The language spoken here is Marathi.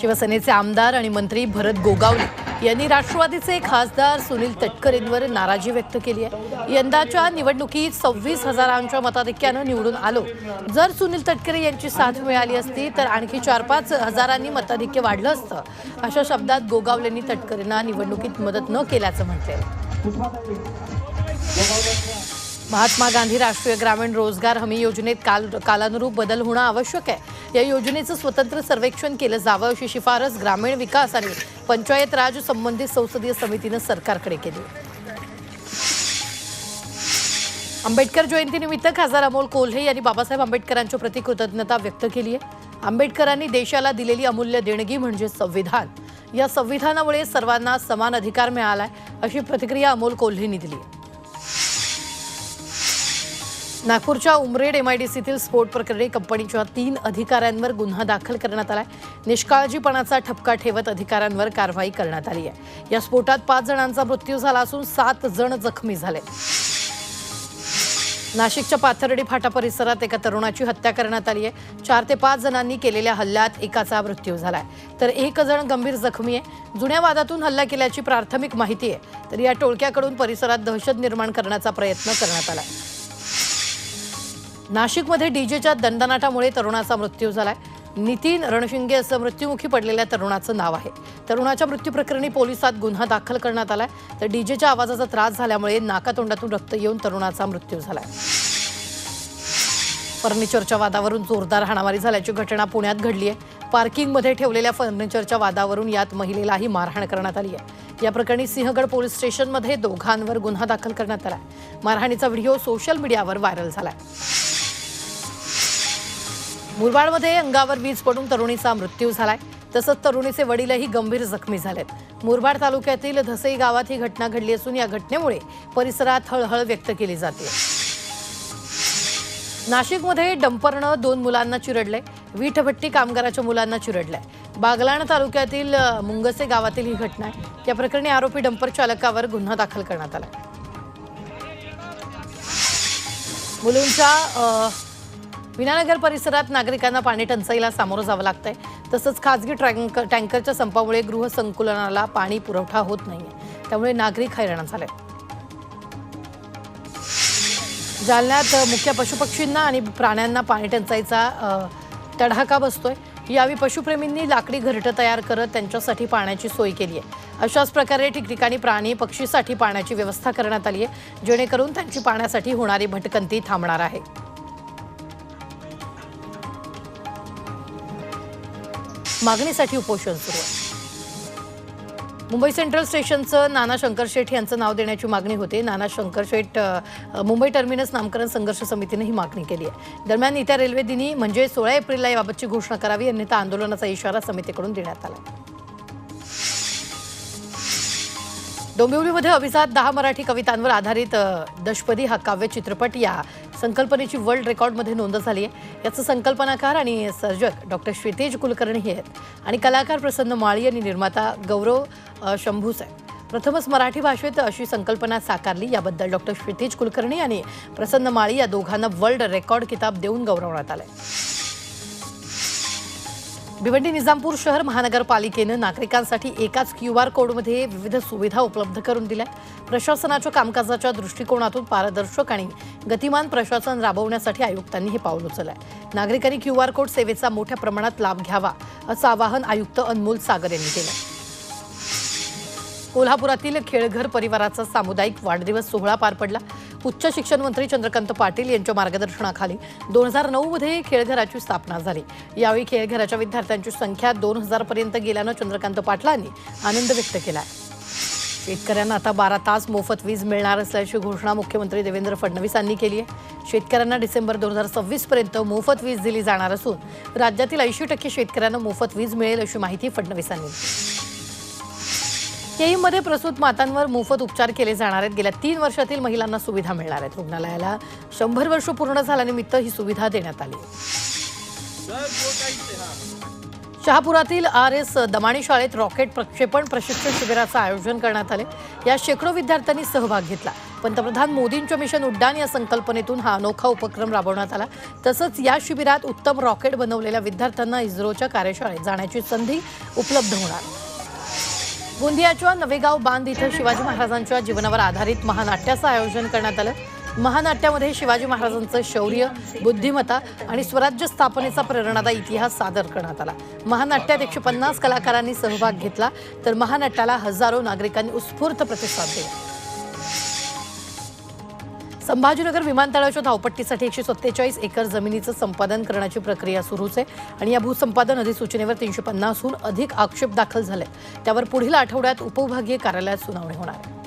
शिवसेनेचे आमदार आणि मंत्री भरत गोगावले यांनी राष्ट्रवादीचे खासदार सुनील तटकरेंवर नाराजी व्यक्त केली आहे. यंदाच्या निवडणुकीत सव्वीस हजारांच्या मताधिक्यानं निवडून आलो. जर सुनील तटकरे यांची साथ मिळाली असती तर आणखी चार पाच हजारांनी मताधिक्य वाढलं असतं अशा शब्दात गोगावलेंनी तटकरेंना निवडणुकीत मदत न केल्याचं म्हटलंय. महात्मा गांधी राष्ट्रीय ग्रामीण रोजगार हमी योजनेत काल कालानुरूप बदल होणं आवश्यक आहे. या योजनेचं स्वतंत्र सर्वेक्षण केलं जावं अशी शिफारस ग्रामीण विकास आणि पंचायत राज संबंधित संसदीय समितीनं सरकारकडे केली. आंबेडकर जयंतीनिमित्त खासदार अमोल कोल्हे यांनी बाबासाहेब आंबेडकरांच्या प्रति कृतज्ञता व्यक्त केली आहे. आंबेडकरांनी देशाला दिलेली अमूल्य देणगी म्हणजे संविधान. या संविधानामुळे सर्वांना समान अधिकार मिळाला आहे अशी प्रतिक्रिया अमोल कोल्हेंनी दिली आहे. नागपूरच्या उमरेड एमआयडीसीतील स्फोट प्रकरणी कंपनीच्या तीन अधिकाऱ्यांवर गुन्हा दाखल करण्यात आलाय. निष्काळजीपणाचा ठपका ठेवत अधिकाऱ्यांवर कारवाई करण्यात आली आहे. या स्फोटात पाच जणांचा मृत्यू झाला असून सात जण जखमी झाले. नाशिकच्या पाथर्डी फाटा परिसरात एका तरुणाची हत्या करण्यात आली आहे. चार ते पाच जणांनी केलेल्या हल्ल्यात एकाचा मृत्यू झालाय. तर एक जण गंभीर जखमी आहे. जुन्या वादातून हल्ला केल्याची प्राथमिक माहिती आहे. तर या टोळक्याकडून परिसरात दहशत निर्माण करण्याचा प्रयत्न करण्यात आलाय. नाशिकमध्ये डीजेच्या दंडनाटामुळे तरुणाचा मृत्यू झालाय. नितीन रणशिंगे असं मृत्युमुखी पडलेल्या तरुणाचं नाव आहे. तरुणाच्या मृत्यूप्रकरणी पोलिसात गुन्हा दाखल करण्यात आलाय. तर डीजेच्या आवाजाचा त्रास झाल्यामुळे नाकातोंडातून रक्त येऊन तरुणाचा मृत्यू झालाय. फर्निचरच्या वादावरून जोरदार हाणामारी झाल्याची घटना पुण्यात घडली आहे. पार्किंगमध्ये ठेवलेल्या फर्निचरच्या वादावरून यात महिलेलाही मारहाण करण्यात आली आहे. या प्रकरणी सिंहगड पोलीस स्टेशनमध्ये दोघांवर गुन्हा दाखल करण्यात आला मारहाणीचा व्हिडिओ सोशल मीडियावर व्हायरल झाला आहे मुरबाडमध्ये अंगावर वीज पडून तरुणीचा मृत्यू झालाय. तसंच तरुणीचे वडीलही गंभीर जखमी झालेत. मुरबाड तालुक्यातील धसई गावात ही घटना घडली असून या घटनेमुळे परिसरात हळहळ व्यक्त केली जाते. नाशिकमध्ये डंपरनं दोन मुलांना चिरडलंय. वीटभट्टी कामगाराच्या मुलांना चिरडलंय. बागलाण तालुक्यातील मुंगसे गावातील ही घटना आहे. या प्रकरणी आरोपी डंपर चालकावर गुन्हा दाखल करण्यात आला मुलींच्या विनानगर परिसरात नागरिकांना पाणी टंचाईला सामोरं जावं लागतंय. तसंच खाजगी टँकर टँकरच्या संपामुळे गृहसंकुलनाला पाणी पुरवठा होत नाहीये. त्यामुळे नागरिक हैराण झाले. जालन्यात मुख्य पशुपक्षींना आणि प्राण्यांना पाणी टंचाईचा तडाखा बसतोय. यावेळी पशुप्रेमींनी लाकडी घरटं तयार करत त्यांच्यासाठी पाण्याची सोय केली आहे. अशाच प्रकारे ठिकठिकाणी प्राणी पक्षीसाठी पाण्याची व्यवस्था करण्यात आली आहे. जेणेकरून त्यांची पाण्यासाठी होणारी भटकंती थांबणार आहे. मागणीसाठी उपोषण सुरू आहे. मुंबई सेंट्रल स्टेशनचं नाना शंकरशेठ यांचं नाव देण्याची मागणी होती. नाना शंकरशेठ मुंबई टर्मिनस नामकरण संघर्ष समितीने ही मागणी केली आहे. दरम्यान येत्या रेल्वे दिनी म्हणजे सोळा एप्रिलला याबाबतची घोषणा करावी अन्यथा आंदोलनाचा इशारा समितीकडून देण्यात आला डोंबिवलीमध्ये अभिजात दहा मराठी कवितांवर आधारित दशपदी हा काव्य चित्रपट या संकल्पनेची वर्ल्ड रेकॉर्डमध्ये नोंद झाली आहे. याचं संकल्पनाकार आणि सर्जक डॉक्टर श्वेतेज कुलकर्णी हे आहेत. आणि कलाकार प्रसन्न माळी आणि निर्माता गौरव अ, शंभूस आहे प्रथमच मराठी भाषेत अशी संकल्पना साकारली. याबद्दल डॉक्टर श्वेतेज कुलकर्णी आणि प्रसन्न माळी या दोघांना वर्ल्ड रेकॉर्ड किताब देऊन गौरवण्यात आलंय. भिवंडी निजामपूर शहर महानगरपालिकेनं नागरिकांसाठी एकाच क्यू आर कोडमध्ये विविध सुविधा उपलब्ध करून दिल्या प्रशासनाच्या कामकाजाच्या दृष्टिकोनातून पारदर्शक आणि गतिमान प्रशासन राबवण्यासाठी आयुक्तांनी हे पाऊल उचललंय नागरिकांनी क्यू आर कोड सेवेचा मोठ्या प्रमाणात लाभ घ्यावा असं आवाहन आयुक्त अनमोल सागर यांनी केलं कोल्हापुरातील खेळघर परिवाराचा सामुदायिक वाढदिवस सोहळा पार पडला. उच्च शिक्षण मंत्री चंद्रकांत पाटील यांच्या मार्गदर्शनाखाली दोन हजार नऊमध्ये खेळघराची स्थापना झाली. यावेळी खेळघराच्या विद्यार्थ्यांची संख्या दोन हजारपर्यंत गेल्यानं चंद्रकांत पाटलांनी आनंद व्यक्त केला शेतकऱ्यांना आता बारा तास मोफत वीज मिळणार असल्याची घोषणा मुख्यमंत्री देवेंद्र फडणवीसांनी केली आहे. शेतकऱ्यांना डिसेंबर दोन हजार सव्वीसपर्यंत मोफत वीज दिली जाणार असून राज्यातील ऐंशी टक्के शेतकऱ्यांना मोफत वीज मिळेल अशी माहिती फडणवीसांनी दिली. केईमध्ये प्रसूत मातांवर मोफत उपचार केले जाणार आहेत. गेल्या तीन वर्षातील महिलांना सुविधा मिळणार आहेत. रुग्णालयाला शंभर वर्ष पूर्ण झाल्यानिमित्त ही सुविधा देण्यात आली. शहापुरातील आर एस दमाणी शाळेत रॉकेट प्रक्षेपण प्रशिक्षण शिबिराचं आयोजन करण्यात आले. या शेकडो विद्यार्थ्यांनी सहभाग घेतला. पंतप्रधान मोदींच्या मिशन उड्डाण या संकल्पनेतून हा अनोखा उपक्रम राबवण्यात आला. तसंच या शिबिरात उत्तम रॉकेट बनवलेल्या विद्यार्थ्यांना इस्रोच्या कार्यशाळेत जाण्याची संधी उपलब्ध होणार. गोंदियाच्या नवेगाव बांध इथं शिवाजी महाराजांच्या जीवनावर आधारित महानाट्याचं आयोजन करण्यात आलं. महानाट्यामध्ये शिवाजी महाराजांचं शौर्य बुद्धिमत्ता आणि स्वराज्य स्थापनेचा प्रेरणादायी इतिहास सादर करण्यात आला. महानाट्यात एकशे पन्नास कलाकारांनी सहभाग घेतला तर महानाट्याला हजारो नागरिकांनी उत्स्फूर्त प्रतिसाद दिला. संभाजीनगर विमानतळाच्या धावपट्टीसाठी एकशे सत्तेचाळीस एकर जमिनीचं संपादन करण्याची प्रक्रिया सुरूच आहे आणि या भूसंपादन अधिसूचनेवर तीनशे पन्नासहून अधिक आक्षेप दाखल झाले त्यावर पुढील आठवड्यात उपविभागीय कार्यालयात सुनावणी होणार आहे.